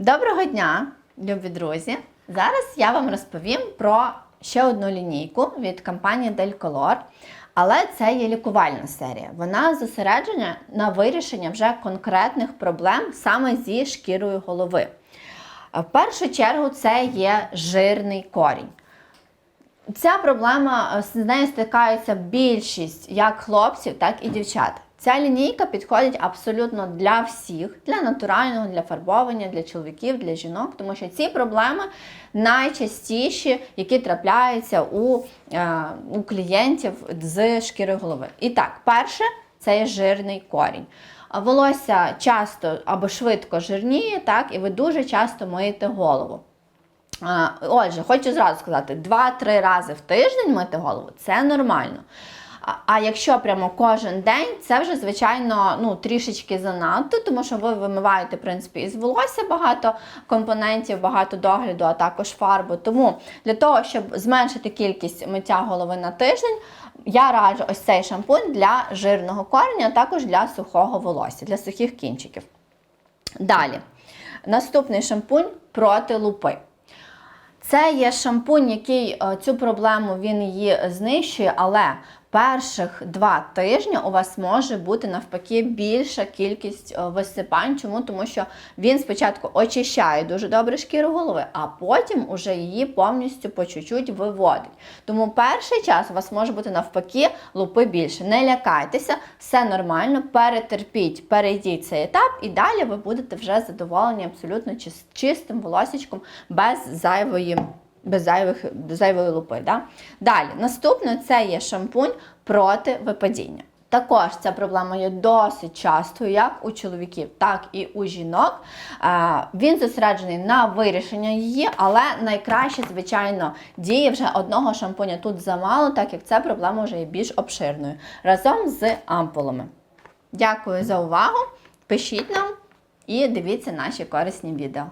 Доброго дня, любі друзі! Зараз я вам розповім про ще одну лінійку від компанії Del Color. Але це є лікувальна серія. Вона зосереджена на вирішення вже конкретних проблем саме зі шкірою голови. В першу чергу це є жирний корінь. Ця проблема з нею стикаються більшість як хлопців, так і дівчат. Ця лінійка підходить абсолютно для всіх, для натурального, для фарбовання, для чоловіків, для жінок, тому що ці проблеми найчастіші, які трапляються у, е, у клієнтів з шкірою голови. І так, перше це є жирний корінь. Волосся часто або швидко жирніє, так, і ви дуже часто миєте голову. Отже, хочу зразу сказати, 2-3 рази в тиждень мити голову це нормально. А, якщо прямо кожен день, це вже, звичайно, ну, трішечки занадто, тому що ви вимиваєте, в принципі, із волосся багато компонентів, багато догляду, а також фарбу. Тому для того, щоб зменшити кількість миття голови на тиждень, я раджу ось цей шампунь для жирного кореня, а також для сухого волосся, для сухих кінчиків. Далі, наступний шампунь проти лупи. Це є шампунь, який е, цю проблему він її знищує, але перших два тижні у вас може бути навпаки більша кількість е, висипань. Чому? Тому що він спочатку очищає дуже добре шкіру голови, а потім уже її повністю по чуть-чуть виводить. Тому перший час у вас може бути навпаки лупи більше. Не лякайтеся, все нормально, перетерпіть, перейдіть цей етап, і далі ви будете вже задоволені абсолютно чистим волосічком без зайвої без зайвих, зайвої лупи. Да? Далі, наступне це є шампунь проти випадіння. Також ця проблема є досить частою, як у чоловіків, так і у жінок. Е, Він зосереджений на вирішення її, але найкраще, звичайно, діє вже одного шампуня тут замало, так як ця проблема вже є більш обширною разом з ампулами. Дякую за увагу! Пишіть нам і дивіться наші корисні відео.